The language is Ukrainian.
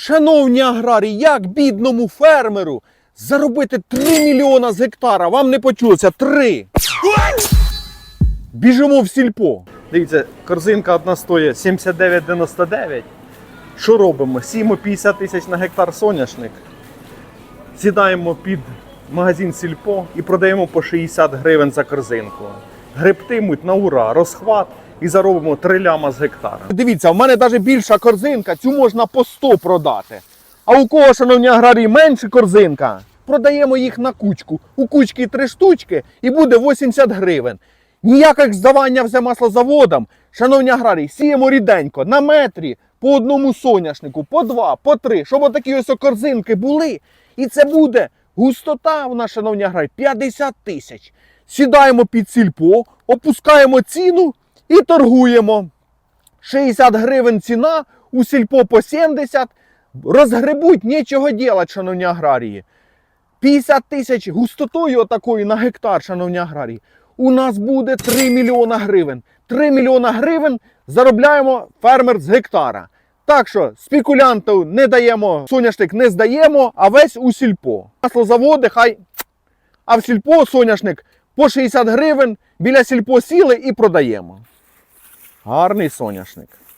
Шановні аграрії, як бідному фермеру заробити 3 мільйона з гектара? Вам не почулося 3. Біжимо в сільпо. Дивіться, корзинка одна стоїть 79,99. Що робимо? Сіємо 50 тисяч на гектар соняшник. Сідаємо під магазин сільпо і продаємо по 60 гривень за корзинку. Гребтимуть на ура, розхват і заробимо 3 ляма з гектара. Дивіться, в мене навіть більша корзинка, цю можна по 100 продати. А у кого, шановні аграрії, менша корзинка, продаємо їх на кучку. У кучки 3 штучки і буде 80 гривень. Ніяких здавання вже маслозаводам. Шановні аграрії, сіємо ріденько на метрі по одному соняшнику, по два, по три, щоб отакі ось корзинки були. І це буде густота у нас, шановні аграрії, 50 тисяч. Сідаємо під сільпо, опускаємо ціну і торгуємо. 60 гривень ціна, у сільпо по 70. Розгребуть, нічого делать, шановні аграрії. 50 тисяч густотою отакої на гектар, шановні аграрії. У нас буде 3 мільйона гривень. 3 мільйона гривень заробляємо фермер з гектара. Так що спекулянту не даємо, соняшник не здаємо, а весь у сільпо. Маслозаводи хай. А в сільпо соняшник по 60 гривень біля сільпо сіли і продаємо. Гарний соняшник.